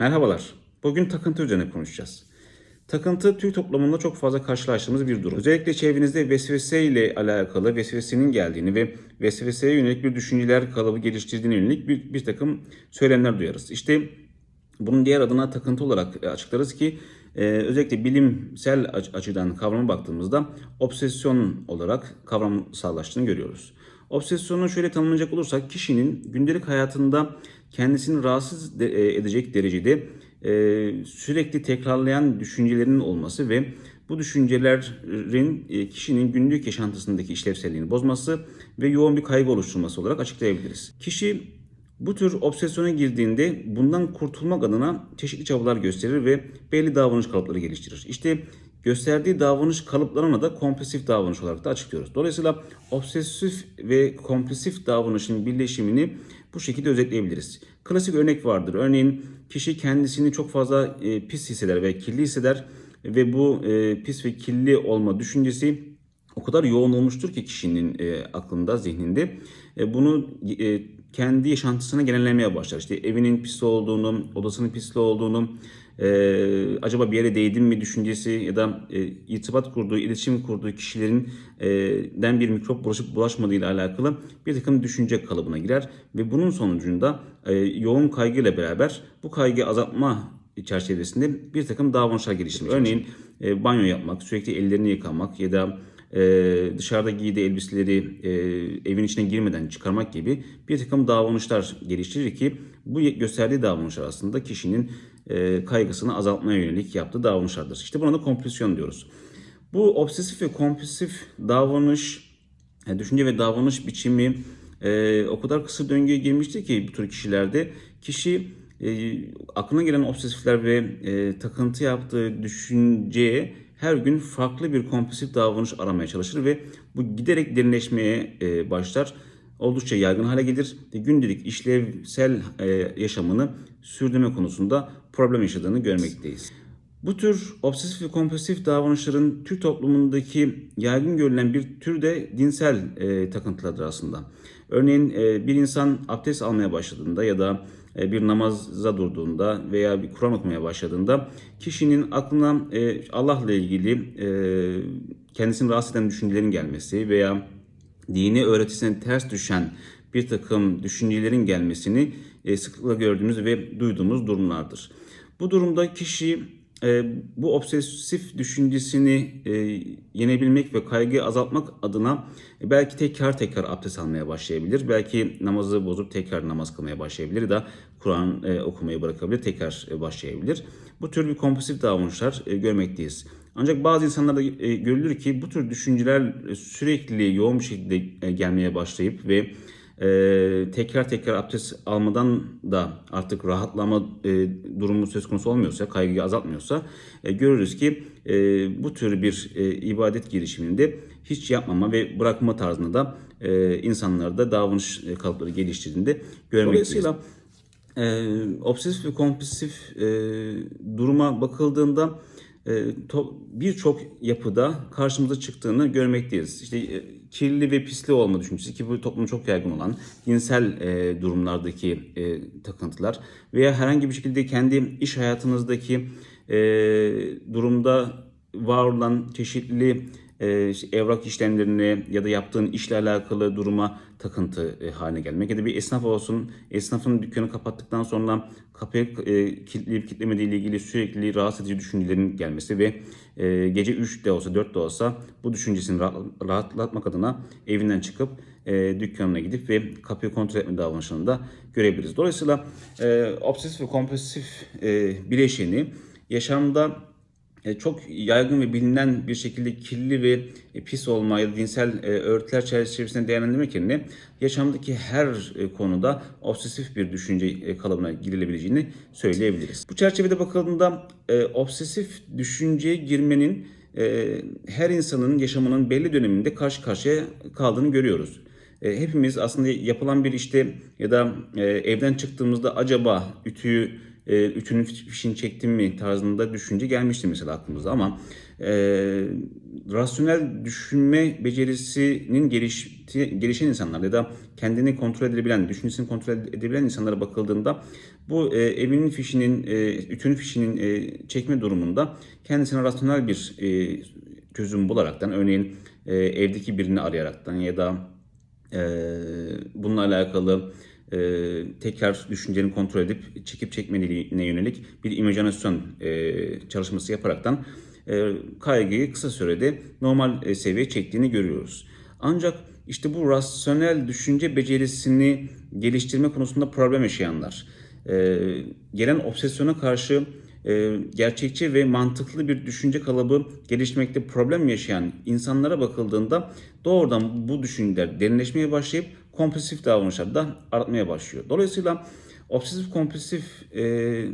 Merhabalar. Bugün takıntı üzerine konuşacağız. Takıntı Türk toplumunda çok fazla karşılaştığımız bir durum. Özellikle çevrenizde vesvese ile alakalı vesvesenin geldiğini ve vesveseye yönelik bir düşünceler kalıbı geliştirdiğine yönelik bir, bir takım söylemler duyarız. İşte bunun diğer adına takıntı olarak açıklarız ki e, özellikle bilimsel aç- açıdan kavrama baktığımızda obsesyon olarak kavramsallaştığını görüyoruz. Obsesyonu şöyle tanımlayacak olursak kişinin gündelik hayatında kendisini rahatsız e, edecek derecede e, sürekli tekrarlayan düşüncelerinin olması ve bu düşüncelerin e, kişinin günlük yaşantısındaki işlevselliğini bozması ve yoğun bir kaygı oluşturması olarak açıklayabiliriz. Kişi bu tür obsesyona girdiğinde bundan kurtulmak adına çeşitli çabalar gösterir ve belli davranış kalıpları geliştirir. İşte gösterdiği davranış kalıplarına da kompulsif davranış olarak da açıklıyoruz. Dolayısıyla obsesif ve kompulsif davranışın birleşimini bu şekilde özetleyebiliriz. Klasik örnek vardır. Örneğin kişi kendisini çok fazla e, pis hisseder ve kirli hisseder ve bu e, pis ve kirli olma düşüncesi o kadar yoğun olmuştur ki kişinin e, aklında, zihninde. E, bunu e, kendi yaşantısına genellemeye başlar. İşte evinin pis olduğunu, odasının pisli olduğunu, e, acaba bir yere değdim mi düşüncesi ya da irtibat kurduğu, iletişim kurduğu kişilerin den bir mikrop bulaşıp bulaşmadığı ile alakalı bir takım düşünce kalıbına girer ve bunun sonucunda yoğun kaygıyla beraber bu kaygı azaltma çerçevesinde bir takım davranışlar geliştirir. Örneğin banyo yapmak, sürekli ellerini yıkamak ya da e, dışarıda giydiği elbiseleri e, evin içine girmeden çıkarmak gibi bir takım davranışlar geliştirir ki bu gösterdiği davranışlar aslında kişinin e, kaygısını azaltmaya yönelik yaptığı davranışlardır. İşte buna da kompulsiyon diyoruz. Bu obsesif ve kompulsif davranış, yani düşünce ve davranış biçimi e, o kadar kısır döngüye girmişti ki bu tür kişilerde kişi e, aklına gelen obsesifler ve e, takıntı yaptığı düşünceye her gün farklı bir kompulsif davranış aramaya çalışır ve bu giderek derinleşmeye e, başlar. Oldukça yaygın hale gelir ve gündelik işlevsel e, yaşamını sürdürme konusunda problem yaşadığını görmekteyiz. Bu tür obsesif ve kompulsif davranışların Türk toplumundaki yaygın görülen bir tür de dinsel e, takıntılardır aslında. Örneğin e, bir insan abdest almaya başladığında ya da bir namaza durduğunda veya bir Kur'an okumaya başladığında kişinin aklına e, Allah'la ilgili e, kendisini rahatsız eden düşüncelerin gelmesi veya dini öğretisine ters düşen bir takım düşüncelerin gelmesini e, sıklıkla gördüğümüz ve duyduğumuz durumlardır. Bu durumda kişi e, bu obsesif düşüncesini e, yenebilmek ve kaygıyı azaltmak adına e, belki tekrar tekrar abdest almaya başlayabilir. Belki namazı bozup tekrar namaz kılmaya başlayabilir ya da Kur'an e, okumayı bırakabilir, tekrar e, başlayabilir. Bu tür bir kompulsif davranışlar e, görmekteyiz. Ancak bazı insanlarda e, görülür ki bu tür düşünceler e, sürekli yoğun bir şekilde e, gelmeye başlayıp ve e, tekrar tekrar abdest almadan da artık rahatlama e, durumu söz konusu olmuyorsa, kaygıyı azaltmıyorsa e, görürüz ki e, bu tür bir e, ibadet girişiminde hiç yapmama ve bırakma tarzında da e, insanlarda davranış e, kalıpları geliştirdiğinde görmekteyiz. Dolayısıyla e, obsesif ve kompulsif e, duruma bakıldığında birçok yapıda karşımıza çıktığını görmekteyiz. İşte e, kirli ve pisli olma düşüncesi ki bu toplumda çok yaygın olan dinsel e, durumlardaki e, takıntılar veya herhangi bir şekilde kendi iş hayatınızdaki durumda var olan çeşitli evrak işlemlerine ya da yaptığın işle alakalı duruma takıntı e, haline gelmek ya da bir esnaf olsun esnafın dükkanı kapattıktan sonra kapıyı e, kilitleyip kilitlemediği ile ilgili sürekli rahatsız edici düşüncelerin gelmesi ve e, gece 3 de olsa 4 de olsa bu düşüncesini rahat- rahatlatmak adına evinden çıkıp e, dükkanına gidip ve kapıyı kontrol etme davranışını da görebiliriz. Dolayısıyla e, obsesif ve kompulsif e, bileşeni yaşamda e, çok yaygın ve bilinen bir şekilde kirli ve e, pis olma ya da dinsel e, örtüler çerçevesinde değerlendirmek yerine yaşamdaki her e, konuda obsesif bir düşünce e, kalıbına girilebileceğini söyleyebiliriz. Bu çerçevede bakıldığında e, obsesif düşünceye girmenin e, her insanın yaşamının belli döneminde karşı karşıya kaldığını görüyoruz. E, hepimiz aslında yapılan bir işte ya da e, evden çıktığımızda acaba ütüyü e, ütünün fişini çektim mi tarzında düşünce gelmişti mesela aklımıza ama e, rasyonel düşünme becerisinin gelişti, gelişen insanlar ya da kendini kontrol edebilen, düşüncesini kontrol edebilen insanlara bakıldığında bu e, evinin fişinin, e, ütünün fişinin e, çekme durumunda kendisine rasyonel bir e, çözüm bularaktan örneğin e, evdeki birini arayaraktan ya da e, bununla alakalı e, tekrar düşünceni kontrol edip çekip çekmediğine yönelik bir imajinasyon e, çalışması yaparaktan e, kaygıyı kısa sürede normal e, seviyeye çektiğini görüyoruz. Ancak işte bu rasyonel düşünce becerisini geliştirme konusunda problem yaşayanlar, e, gelen obsesyona karşı e, gerçekçi ve mantıklı bir düşünce kalıbı geliştirmekte problem yaşayan insanlara bakıldığında doğrudan bu düşünceler derinleşmeye başlayıp kompulsif davranışlar da artmaya başlıyor. Dolayısıyla obsesif kompulsif e,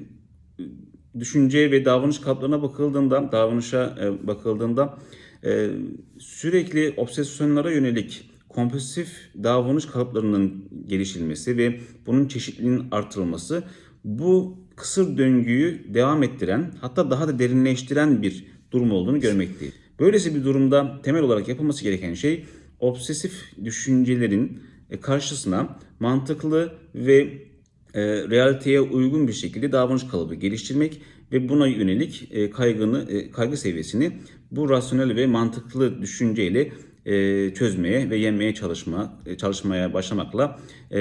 düşünce ve davranış kalıplarına bakıldığında, davranışa e, bakıldığında e, sürekli obsesyonlara yönelik kompulsif davranış kalıplarının geliştirilmesi ve bunun çeşitliliğinin artırılması bu kısır döngüyü devam ettiren hatta daha da derinleştiren bir durum olduğunu görmekteyiz. Böylesi bir durumda temel olarak yapılması gereken şey obsesif düşüncelerin karşısına mantıklı ve e, realiteye uygun bir şekilde davranış kalıbı geliştirmek ve buna yönelik e, kaygını e, kaygı seviyesini bu rasyonel ve mantıklı düşünceyle e, çözmeye ve yenmeye çalışma e, çalışmaya başlamakla e,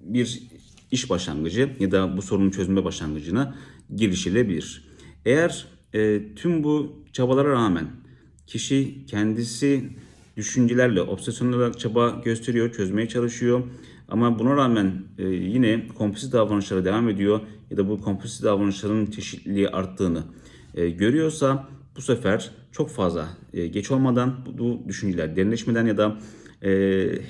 bir iş başlangıcı ya da bu sorunun çözülme başlangıcına girişilebilir. Eğer e, tüm bu çabalara rağmen kişi kendisi düşüncelerle, obsesyonlarla çaba gösteriyor, çözmeye çalışıyor. Ama buna rağmen e, yine kompulsif davranışlara devam ediyor ya da bu kompulsif davranışların çeşitliliği arttığını e, görüyorsa bu sefer çok fazla e, geç olmadan bu, düşünceler derinleşmeden ya da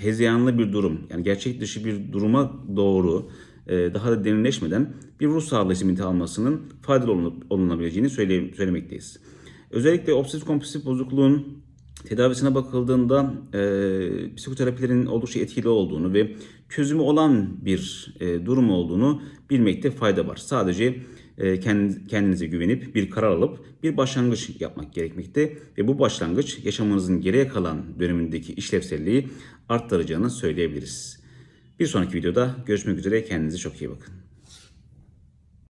hezeyanlı bir durum yani gerçek dışı bir duruma doğru daha da derinleşmeden bir ruh sağlığı hizmeti almasının faydalı olunabileceğini söyle, söylemekteyiz. Özellikle obsesif kompulsif bozukluğun tedavisine bakıldığında e, psikoterapilerin oldukça etkili olduğunu ve çözümü olan bir e, durum olduğunu bilmekte fayda var. Sadece e, kendinize güvenip bir karar alıp bir başlangıç yapmak gerekmekte ve bu başlangıç yaşamınızın geriye kalan dönemindeki işlevselliği arttıracağını söyleyebiliriz. Bir sonraki videoda görüşmek üzere kendinize çok iyi bakın.